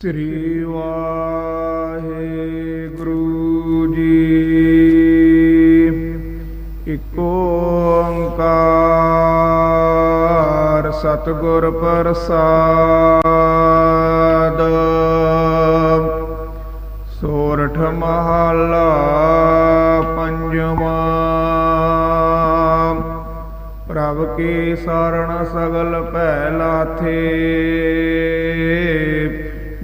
ਸ੍ਰੀ ਵਾਹਿਗੁਰੂ ਜੀ ਇਕ ਓੰਕਾਰ ਸਤਿਗੁਰ ਪ੍ਰਸਾਦ ਸੋਰਠ ਮਹਲਾ ਪੰਜਵਾਂ ਪ੍ਰਭ ਕੀ ਸਰਣ ਸਗਲ ਭੈ ਲਾਥੇ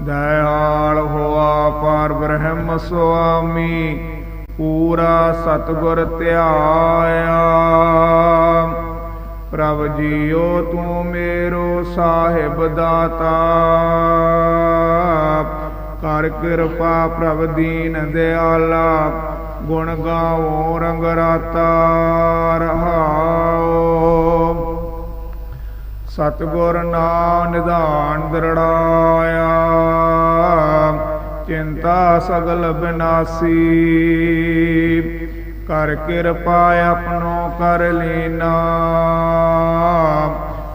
ਦਇਆਲ ਹੋਆ ਪਰ ਬ੍ਰਹਮ ਸੁਆਮੀ, ਪੂਰਾ ਸਤਗੁਰ ਧਿਆਇਆ। ਪ੍ਰਭ ਜੀਓ ਤੂੰ ਮੇਰੋ ਸਾਹਿਬ ਦਾਤਾ। ਕਰ ਕਿਰਪਾ ਪ੍ਰਭ ਦੀਨ ਦਿਆਲਾ, ਗੁਣ ਗਾਵੋ ਰੰਗ ਰਾਤਾ ਰਹਾਓ। ਸਤਗੁਰ ਨਾਮ ਨਿਧਾਨ ਦਰੜਾਇਆ, ਚਿੰਤਾ ਸਗਲ ਬਿਨਾਸੀ। ਕਰ ਕਿਰਪਾ ਆਪਣੋ ਕਰ ਲੀਨਾ,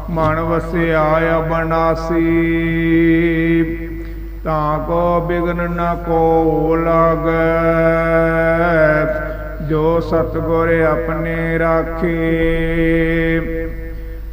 ਮਨ ਵਸਿਆ ਅਬਨਾਸੀ। ਤਾਂ ਕੋ ਬਿਗਨ ਨ ਕੋ ਲਾਗੈ, ਜੋ ਸਤਗੁਰ ਆਪਣੇ ਰਾਖੇ।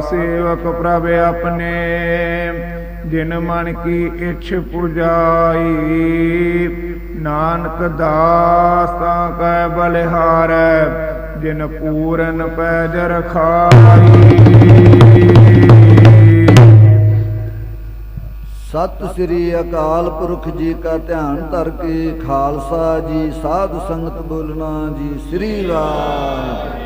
ਸੇਵਕ ਪ੍ਰਭ ਆਪਣੇ, ਜਿਨ ਮਨ ਕੀ ਇਛ ਪੁਜਾਈ, ਨਾਨਕ ਦਾਸ ਤਾਂ ਕੈ ਬਲਿਹਾਰ, ਜਿਨ ਪੂਰਨ ਪੈਜ ਰਖਾਈ। ਸਤਿ ਸ੍ਰੀ ਅਕਾਲ ਪੁਰਖ ਜੀ ਕਾ ਧਿਆਨ ਧਰ ਕੇ, ਖਾਲਸਾ ਜੀ, ਸਾਧ ਸੰਗਤ ਬੋਲਣਾ ਜੀ, ਸ੍ਰੀ ਵਾਹਿਗੁਰੂ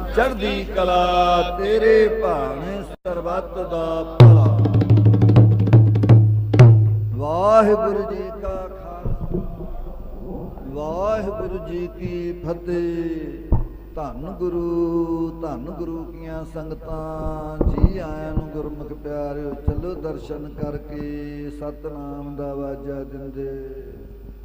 ਚੜ੍ਹਦੀ ਕਲਾ, ਤੇਰੇ ਭਾਣੇ ਸਰਬਤ ਦਾ ਭਲਾ। ਵਾਹਿਗੁਰੂ ਜੀ ਕਾ ਖਾਲਸਾ, ਵਾਹਿਗੁਰੂ ਜੀ ਕੀ ਫਤਿਹ। ਧੰਨ ਗੁਰੂ ਧੰਨ ਗੁਰੂ ਕੀਆਂ ਸੰਗਤਾਂ, ਜੀ ਆਇਆਂ ਨੂੰ ਗੁਰਮੁਖ ਪਿਆਰਿਓ, ਚਲੋ ਦਰਸ਼ਨ ਕਰਕੇ ਸਤਨਾਮ ਦਾ ਵਾਜਾ ਦਿੰਦੇ।